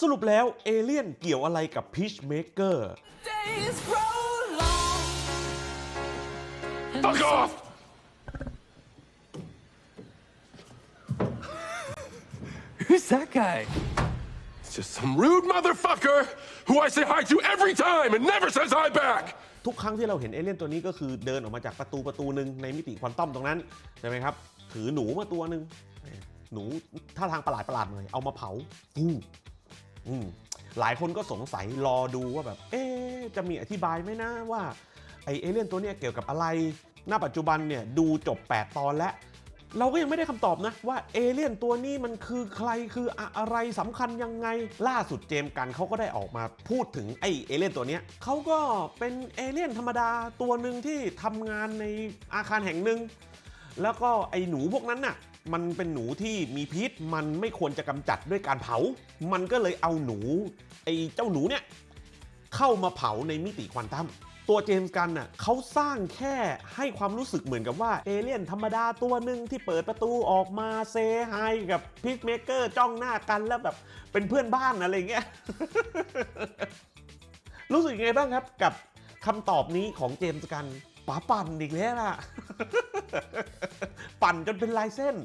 สรุปแล้วเอเลี่ยนเกี่ยวอะไรกับพีชเมเกอร์ Days grow long. Fuck off! Who's that guy? It's just some rude motherfucker who I say hi to every time and never says hi back! ทุกครั้งที่เราเห็นเอเลี่ยนตัวนี้ก็คือเดินออกมาจากประตูประตูหนึ่งในมิติควอนตัมตรงนั้น ใช่ไหมครับ ถือหนูมาตัวหนึ่งหนูท่าทางประหลาดประหลาดๆหน่อยเอามาเผาอืม อืมหลายคนก็สงสัยรอดูว่าแบบ เอ๊จะมีอธิบายไหมนะว่าไอเอเลี่ยนตัวเนี้ยเกี่ยวกับอะไร หน้าปัจจุบันเนี่ยดูจบ 8 ตอนแล้ว เราก็ยังไม่ได้คำตอบนะว่าเอเลี่ยนตัวนี้มันคือใครคืออะไรสำคัญยังไง ล่าสุดเจมส์กันเขาก็ได้ออกมาพูดถึงไอเอเลี่ยนตัวเนี้ยเขาก็เป็นเอเลี่ยนธรรมดาตัวหนึ่งที่ทำงานในอาคารแห่งหนึ่งแล้วก็ไอหนูพวกนั้นน่ะ มันเป็นหนูที่มีพิษ มันไม่ควรจะกำจัดด้วยการเผา มันก็เลยเอาหนูไอ้เจ้าหนูเนี่ยเข้ามาเผาในมิติควอนตัมตัวเจมส์กันน่ะเขาสร้างแค่ให้ความรู้สึกเหมือนกับว่าเอเลี่ยนธรรมดาตัวหนึ่งที่เปิดประตูออกมาเซฮายกับพิกเมเกอร์จ้องหน้ากันแล้วแบบเป็นเพื่อนบ้านอะไรเงี้ย รู้สึกยังไงบ้างครับกับคำตอบนี้ของเจมส์กันป๋าปั่นอีกแล้วล่ะ ปั่นจนเป็นลายเส้น